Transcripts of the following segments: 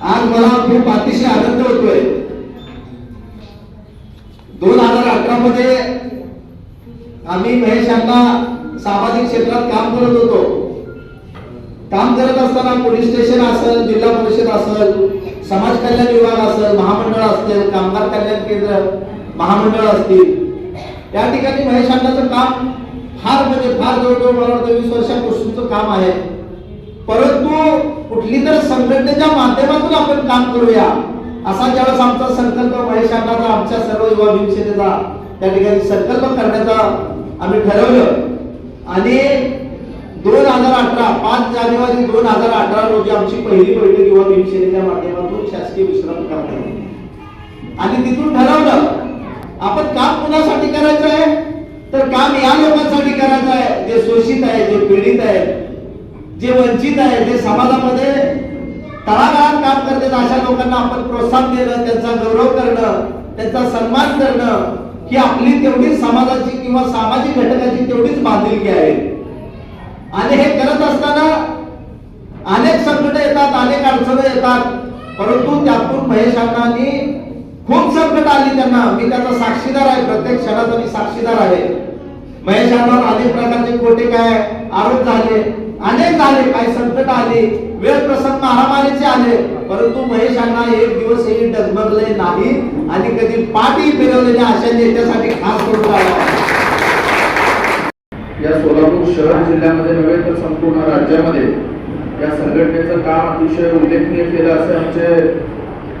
आज मला खूप अतिशय आनंद होतोय. दोन हजार अठरा मध्ये आम्ही महेश यांना सामाजिक क्षेत्रात काम करत होतो. काम करत असताना पोलीस स्टेशन असेल जिल्हा परिषद असेल समाज कल्याण विभाग असेल महामंडळ असतील कामगार कल्याण केंद्र महामंडळ असतील. त्या ठिकाणी महेश अण्णाचं काम फार म्हणजे फार जवळजवळ मला वाटतं वीस वर्षापासूनचं काम आहे. परंतु कुठली तर संघटनेच्या माध्यमातून आपण काम करूया. असा ज्यावेळेस आमचा संकल्प महेश अण्णाचा आमच्या सर्व युवा भीमसेनेचा त्या ठिकाणी संकल्प करण्याचा आम्ही ठरवलं. आणि दोन हजार अठरा पाच जानेवारी दोन हजार अठरा रोजी आमची पहिली बैठक युवा भीमसेनेच्या माध्यमातून शासकीय विश्राम करण्यात आणि तिथून ठरवलं आपण काम कुणासाठी करायचं आहे? तर काम या लोकांसाठी करायचं आहे जे शोषित आहे जे पीडित आहे. जे वंचित आहे जे समाजामध्ये तळागाळात काम करतात अशा लोकांना आपण प्रोत्साहन देणं त्यांचा गौरव करणं त्यांचा सन्मान करणं ही आपली तेवढीच समाजाची किंवा सामाजिक घटकाची तेवढीच बांधिलकी आहे. आणि हे करत असताना अनेक संकट येतात अनेक अडचणी येतात परंतु त्यातून महेश खूप संकट आली त्यांना. मी त्याचा साक्षीदार आहे प्रत्येक क्षणाचा मी साक्षीदार आहे. महेश अनेक प्रकारचे खोटे काय आरोप झाले. अनेक आले काही संकट आले वेळ प्रसंग महामारीचे आले परंतु महेश अण्णा एक दिवसही डगमगले नाही आणि कधी पाठी फिरवलेल्या अशा नेत्यासाठी खास करून या सोलापूर शहर जिल्ह्यामध्ये नव्हे तर संपूर्ण राज्यामध्ये या संघटनेचं काम अतिशय उल्लेखनीय केलं असे आमचे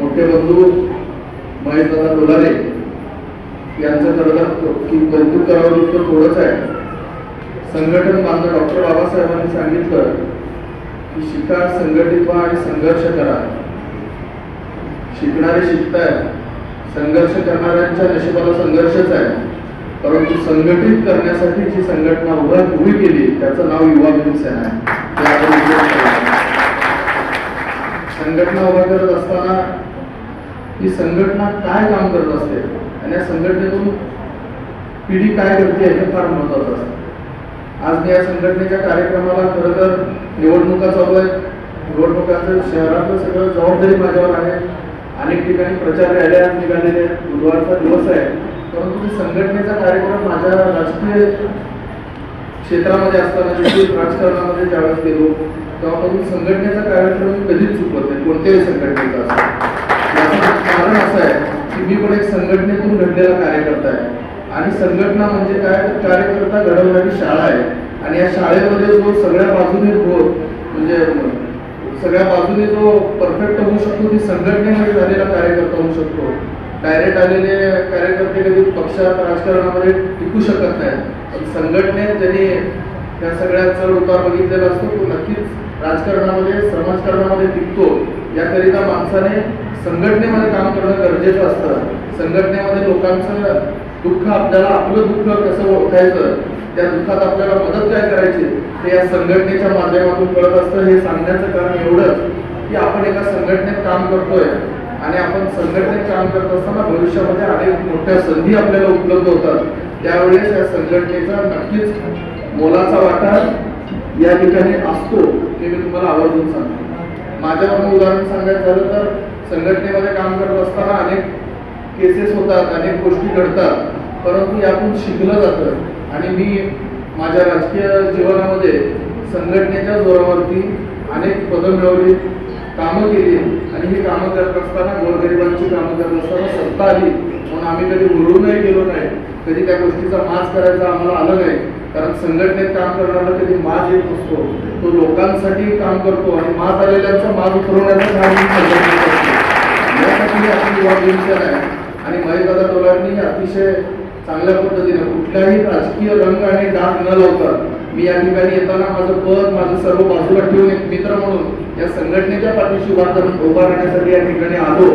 मोठे बंधू महेशदादा डोलारे यांचं खरं तर कौतुक करावं इतकं थोडंच आहे. संघटन बांधव डॉक्टर बाबासाहेबांनी सांगितलं की शिका संघटित व्हा आणि संघर्ष करा. शिकणारे शिकतायत. संघर्ष करणाऱ्यांच्या नशिबाला संघर्षच आहे. परंतु संघटित करण्यासाठी जी संघटना उभा उभी केली त्याचं नाव युवा भीमसेना आहे. संघटना उभा करत असताना ही संघटना काय काम करत असते? आणि या संघटनेतून पिढी काय करते हे फार महत्वाचं असतं. आज मी या संघटनेच्या कार्यक्रमाला खरं तर निवडणुका चालू आहेत. निवडणुकाचं शहरातलं सगळं जबाबदारी माझ्यावर आहे. अनेक ठिकाणी प्रचार रॅल्या निघालेले आहेत. बुधवारचा दिवस आहे. परंतु मी संघटनेचा कार्यक्रम माझ्या राजकीय क्षेत्रामध्ये असताना देखील राजकारणामध्ये ज्यावेळेस गेलो तेव्हापासून संघटनेचा कार्यक्रम कधीच चुकवत नाही. कोणत्याही संघटनेचा असो. कारण असं आहे की मी पण एक संघटनेतून घडलेला कार्यकर्ता आहे. आणि संघटना म्हणजे काय? तर कार्यकर्ता घडवणारी शाळा आहे. आणि या शाळेमध्ये जो सगळ्या बाजूने ग्रोथ म्हणजे सगळ्या बाजूने जो परफेक्ट होऊ शकतो ती संघटनेमध्ये झालेला कार्यकर्ता होऊ शकतो. डायरेक्ट आलेले कार्यकर्ते कधी पक्षात राजकारणामध्ये टिकू शकत नाही पण संघटने ज्यांनी त्या सगळ्या चढ उतार बघितलेला असतो तो नक्कीच राजकारणामध्ये समाजकारणामध्ये टिकतो. याकरिता माणसाने संघटनेमध्ये काम करणं गरजेचं असतं. संघटनेमध्ये लोकांचं दुःख आपल्याला आपलं दुःख कसं ओळखायचं त्या दुःखात आपल्याला मदत काय करायची ते या संघटनेच्या माध्यमातून कळत असतं. हे सांगण्याचं कारण एवढंच की आपण एका संघटनेत काम करतोय आणि आपण संघटनेत काम करत असताना भविष्यामध्ये अनेक मोठ्या संधी आपल्याला उपलब्ध होतात. त्यावेळेस या संघटनेचा नक्कीच मोलाचा वाटा या ठिकाणी असतो हे मी तुम्हाला आवर्जून सांगतो. माझ्यावरून उदाहरण सांगायचं झालं तर संघटनेमध्ये काम करत असताना अनेक केसेस होतात अनेक गोष्टी घडतात. परंतु यातून शिकलं जातं. आणि मी माझ्या राजकीय जीवनामध्ये संघटनेच्या जोरावरती अनेक पदं मिळवली कामं केली. आणि ही कामं करत असताना गोरगरिबांची कामं करत असताना सत्ता आली. म्हणून आम्ही कधी उडूनही गेलो नाही. कधी त्या गोष्टीचा माज करायचा आम्हाला आलं नाही. कारण संघटनेत काम करणारा कधी माज येत नसतो. तो लोकांसाठी काम करतो आणि माज आलेल्यांचा माज उतरवण्याचं काम यासाठी आपली युवा आहे. आणि महेशदादा टोलांनी अतिशय चांगल्या पद्धतीने कुठल्याही राजकीय रंग आणि डाग न लावता मी या ठिकाणी येताना माझं पद माझं सर्व बाजूला ठेवून एक मित्र म्हणून या संघटनेच्या पाठीशी वातावरण राहून- उभा राहण्यासाठी या ठिकाणी आलो.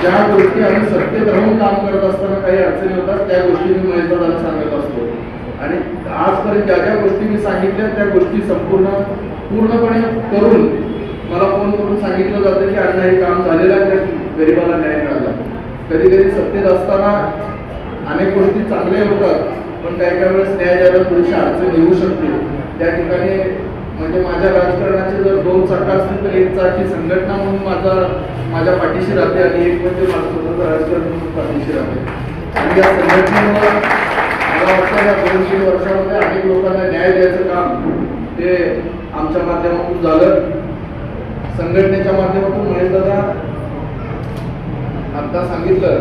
ज्या गोष्टी आम्ही सत्तेत राहून काम करत असताना काही अडचणी होतात त्या गोष्टी मी महेशदादाला सांगत असतो. आणि आजपर्यंत ज्या ज्या गोष्टी मी सांगितल्या त्या गोष्टी संपूर्ण पूर्णपणे करून मला फोन करून सांगितलं जातं की अण्णा हे काम झालेलं आहे त्या गरिबाला न्याय मिळाला कधी कधी सत्तेत असताना अनेक गोष्टी चांगल्या होतात पण काही काही वेळेस न्याय द्यायला थोडीशी अडचण येऊ शकते. त्या ठिकाणी म्हणजे माझ्या राजकारणाचे जर दोन चाका असतील तर एक चाक संघटना म्हणून माझा माझ्या पाठीशी राहते आणि एक म्हणजे माझं स्वतःचं राजकारण म्हणून पाठीशी राहते. आणि या संघटनेमुळे मला वाटतं या दोन तीन वर्षामध्ये अनेक लोकांना न्याय द्यायचं काम ते आमच्या माध्यमातून झालं. संघटनेच्या माध्यमातून महेश दादा आता सांगितलं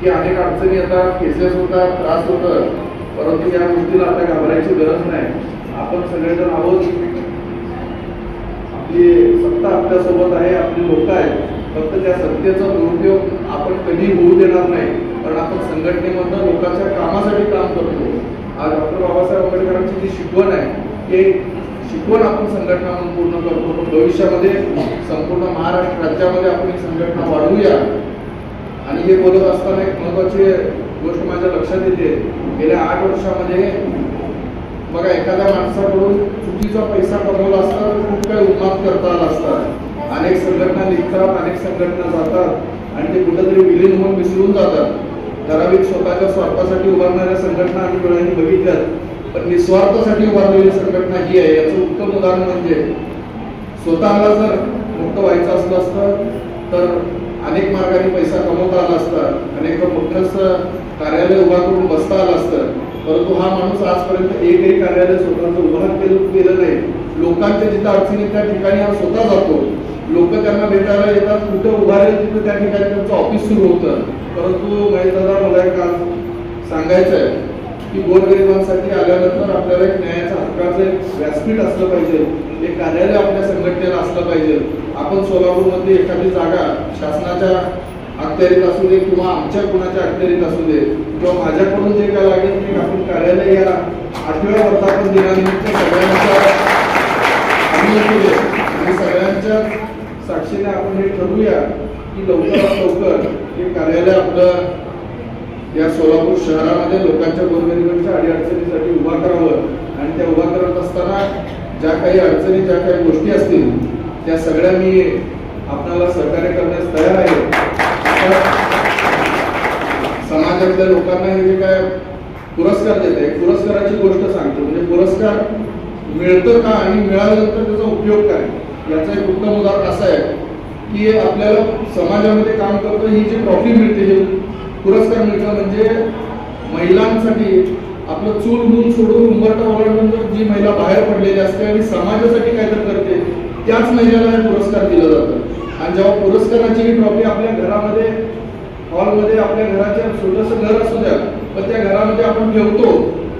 की अनेक अडचणी आता केसेस होतात त्रास होतात. परंतु या गोष्टीला आता घाबरायची गरज नाही. आपण सगळेजण आहोत. आपली सत्ता आपल्यासोबत आहे आपली लोक आहेत. फक्त त्या सत्तेचा दुरुपयोग आपण कधी होऊ देणार नाही. कारण आपण संघटनेमधनं लोकांच्या कामासाठी काम करतो. आज डॉक्टर बाबासाहेब आंबेडकरांची जी शिकवण आहे ते शिकवण आपण संघटना म्हणून पूर्ण करतो. पण भविष्यामध्ये संपूर्ण महाराष्ट्र राज्यामध्ये आपण ही संघटना वाढवूया. आणि हे बोलत असताना एक महत्वाची गोष्ट माझ्या लक्षात येते. गेल्या आठ वर्षामध्ये बघा एखाद्या माणसाकडून चुकीचा पैसा कमवला असता खूप काही उन्माद करता आला असतात अनेक संघटना निघतात अनेक संघटना जातात आणि ते कुठेतरी विलीन होऊन मिसळून जातात. ठराविक स्वतःच्या स्वार्थासाठी उभारणाऱ्या संघटना आम्ही डोळ्यांनी बघितल्यात पण निस्वार्थासाठी उभारलेली संघटना ही आहे. याचं उत्तम उदाहरण म्हणजे स्वतःला जर मुक्त व्हायचं असलं असतं तर अनेक मार्गाने पैसा कमवता आला असता अनेक मोठंच कार्यालय उभा करून बसता आलं असतं परंतु हा माणूस आजपर्यंत एकही कार्यालय स्वतःचं उभार केलं केलं नाही. लोकांच्या जिथं अडचणी त्या ठिकाणी हा स्वतः जातो. लोक त्यांना भेटायला येतात कुठं उभारेल तिथं त्या ठिकाणी त्यांचं ऑफिस सुरू होतं. परंतु माहीत दादा मला एक आज सांगायचं आहे की गोरगरिबांसाठी आल्यानंतर आपल्याला एक न्यायाचा हक्काचं एक व्यासपीठ असलं पाहिजे. एक कार्यालय आपल्या संघटनेला असलं पाहिजे. आपण सोलापूरमध्ये एखादी जागा शासनाच्या अखत्यारीत असू दे किंवा आमच्या कुणाच्या अखत्यारीत असू दे किंवा माझ्याकडून जे काय लागेल ते आपण कार्यालय या आठव्या वर्धापन दिनानिमित्त सगळ्यांच्या आम्ही आणि सगळ्यांच्या साक्षीने आपण हे ठरवूया की लवकरात लवकर हे कार्यालय आपलं या सोलापूर शहरामध्ये लोकांच्या गोरगरिबांच्या अडीअडचणीसाठी उभा करावं. आणि त्या उभा करत असताना ज्या काही अडचणी ज्या काही गोष्टी असतील त्या सगळ्या मी आपल्याला सहकार्य करण्यास तयार आहे. समाजातल्या लोकांना हे जे काय पुरस्कार देते पुरस्काराची गोष्ट सांगतो. म्हणजे पुरस्कार मिळतं का आणि मिळाल्यानंतर त्याचा उपयोग काय? याचं एक उत्तम उदाहरण असं आहे की आपल्याला समाजामध्ये काम करतो ही जी ट्रॉफी मिळते हे पुरस्कार मिळतं म्हणजे महिलांसाठी आपलं चूल मूल सोडून उंबरटा ओलांडून जी महिला बाहेर पडलेली असते आणि समाजासाठी काहीतरी करते त्याच महिन्याला हे पुरस्कार दिलं जातो. आणि जेव्हा पुरस्काराची ही ट्रॉफी आपल्या घरामध्ये हॉलमध्ये आपल्या घराच्या छोटंसं घर असू द्या पण त्या घरामध्ये आपण ठेवतो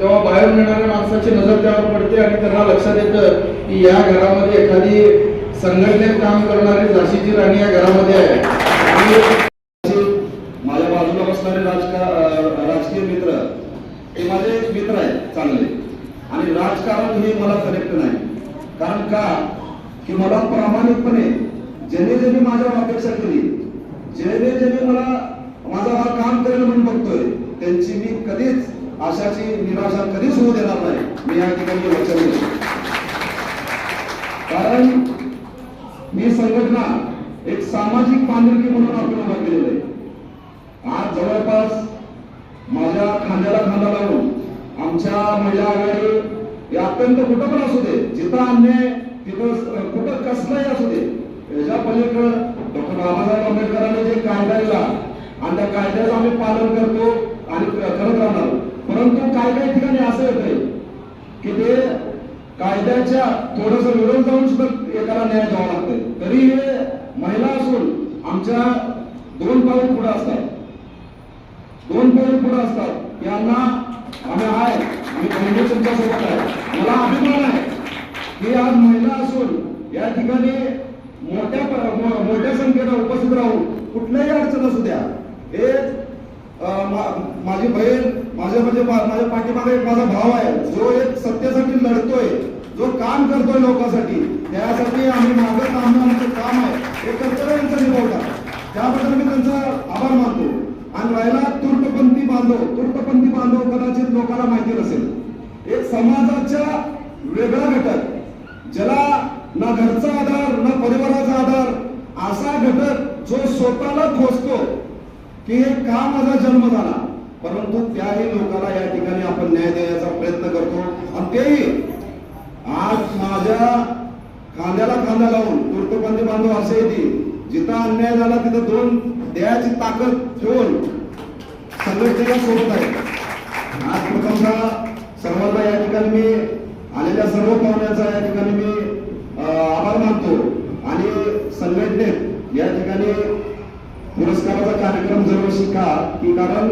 तेव्हा बाहेर येणाऱ्या माणसाची नजर त्यावर पडते आणि त्यांना लक्षात येतं की या घरामध्ये एखादी संघटनेत काम करणारी झाशीची राणी या घरामध्ये आहे. माझ्या बाजूला बसणारे राजकार राजकीय मित्र ते माझे मित्र आहेत चांगले. आणि राजकारण हे मला कनेक्ट नाही. कारण का? की मला प्रामाणिकपणे ज्याने ज्याने माझ्यावर अपेक्षा केली ज्याने ज्याने मला माझा हा काम करेल म्हणून बघतोय त्यांची मी कधीच आशाची निराशा कधीच होऊ देणार नाही. मी या ठिकाणी लक्षात घेतो कारण मी संघटना एक सामाजिक बांधिलकी म्हणून आपण उभा केलेलं आहे. आज जवळपास माझ्या खांद्याला खांदा लावून आमच्या महिला आघाडी हे अत्यंत कुठं पण असू दे जिथं अन्याय तिथं कुठं कसलाही असू दे याच्या पलीकडं डॉक्टर बाबासाहेब आंबेडकरांनी जे कायदा दिला आणि त्या कायद्याचं आम्ही पालन करतो आणि करत राहणार परंतु काही काही ठिकाणी असं येत की ते कायद्याच्या थोडस विरोध जाऊन सुद्धा एकाला न्याय द्यावा लागतोय. तरी हे महिला असून आमच्या दोन पाऊल पुढे असतात. दोन पाऊल पुढे असतात. यांना आम्ही आहे. आम्ही तुमच्यासोबत आहे. मला अभिमान आहे. की आज महिला असून या ठिकाणी मोठ्या मोठ्या संख्येनं उपस्थित राहून कुठल्याही अडचण असू द्या. हे माझी बहीण माझ्या म्हणजे माझ्या पाठीमागे एक माझा भाव आहे. जो एक सत्तेसाठी लढतोय जो काम करतोय लोकांसाठी त्यासाठी आम्ही माझं थांबणं आमचं काम आहे. हे कर्तव्य यांचं निभवतात त्याबद्दल मी त्यांचा आभार मानतो. आणि राहिला तुर्कपंथी बांधव. तुर्कपंथी बांधव कदाचित लोकांना माहिती नसेल. एक समाजाच्या वेगळा घटक. ज्याला ना घरचा आधार ना परिवाराचा आधार असा घटक जो स्वतःला खोसतो की हे का माझा जन्म झाला? परंतु त्याही लोकांना या ठिकाणी आपण न्याय देण्याचा प्रयत्न करतो. आणि तेही आज माझ्या बांधव असे येतील जिथं अन्याय झाला तिथं दोन देहाची ताकद ठेवून संघटनेला सोबत आहे आज प्रथमतः सर्वांना या ठिकाणी मी आलेल्या सर्व पाहुण्याचा या ठिकाणी मी अं, आभार मानतो. आणि संघटनेत या ठिकाणी पुरस्काराचा कार्यक्रम जरूर का की कारण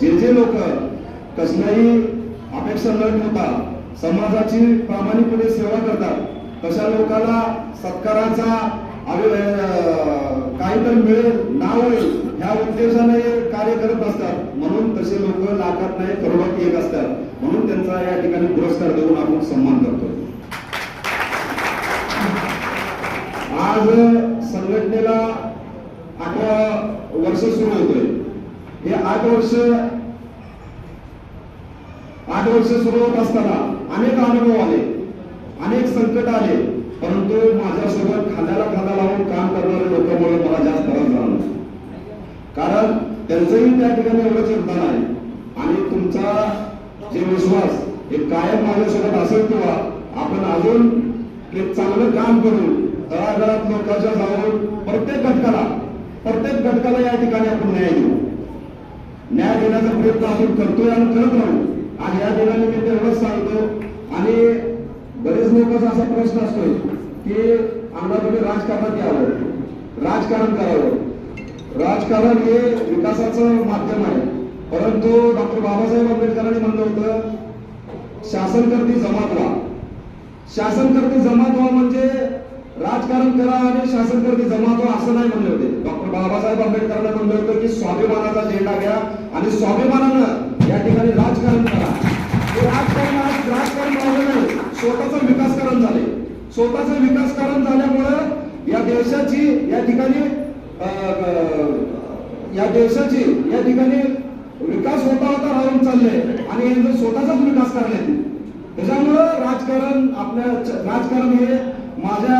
जे जे लोक कसल्याही अपेक्षा न ठेवता समाजाची प्रामाणिकपणे सेवा करतात तशा लोकांना सत्काराचा काहीतरी मिळेल नाव होईल ह्या उद्देशाने कार्य करत असतात. म्हणून तसे लोक लाखात नाही करोडात एक असतात. म्हणून त्यांचा या ठिकाणी पुरस्कार देऊन आपण सन्मान करतो आज संघटनेला अकरा वर्ष सुरू होतोय. हे आठ वर्ष आठ वर्ष सुरू होत असताना अनेक अनुभव आले अनेक संकट आले परंतु माझ्यासोबत खांद्याला खांदा लावून काम करणारे लोकांमुळे मला जास्त त्रास झाला कारण त्यांचंही त्या ठिकाणी एवढंच योगदान आहे आणि तुमचा जे विश्वास हे कायम माझ्यासोबत असेल किंवा आपण अजून एक चांगलं काम करून तळागाळात लोकांच्या जाऊन प्रत्येक घटकाला प्रत्येक घटकाला या ठिकाणी आपण न्याय देऊ. न्याय देण्याचा प्रयत्न आपण करतोय आणि करत राहू. आणि या दिनानिमित्त मी सांगतो आणि बरेच लोकांचा असा प्रश्न असतोय की आम्हाला तुम्ही राजकारणात यावं राजकारण करावं. राजकारण हे विकासाचं माध्यम आहे. परंतु डॉक्टर बाबासाहेब आंबेडकरांनी म्हणलं होतं शासन करती जमात व्हा. शासन करती जमात व्हा म्हणजे राजकारण करा आणि शासन करती जमात व्हा असं नाही म्हणले होते. डॉक्टर बाबासाहेब आंबेडकरांना म्हणलं होतं की स्वाभिमानाचा झेंडा घ्या आणि स्वाभिमानानं या ठिकाणी राजकारण करा. हे राजकारण आज राजकारण राहिलं नाही. स्वतःचं विकासकरण झाले. स्वतःचं विकासकरण झाल्यामुळं या देशाची या ठिकाणी अं, या देशाची या ठिकाणी विकास होता होता राहून चालले आणि यांचा स्वतःचाच विकास करण्यात त्याच्यामुळं राजकारण आपल्या राजकारण हे माझ्या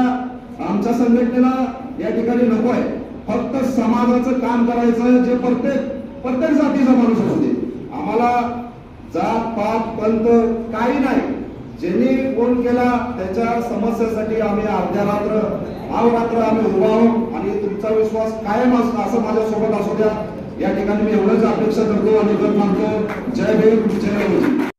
आमच्या संघटनेला या ठिकाणी नको आहे. फक्त समाजाचं काम करायचं जे प्रत्येक प्रत्येक जातीचा माणूस असू दे. आम्हाला जात पात पंत काही नाही. ज्यांनी फोन केला त्याच्या समस्येसाठी आम्ही अर्ध्या रात्र रात्र आम्ही उभा आहोत. आणि तुमचा विश्वास कायम असतो असं माझ्या सोबत असू द्या. या ठिकाणी मी एवढंच अपेक्षा करतो आणि जय भीम जय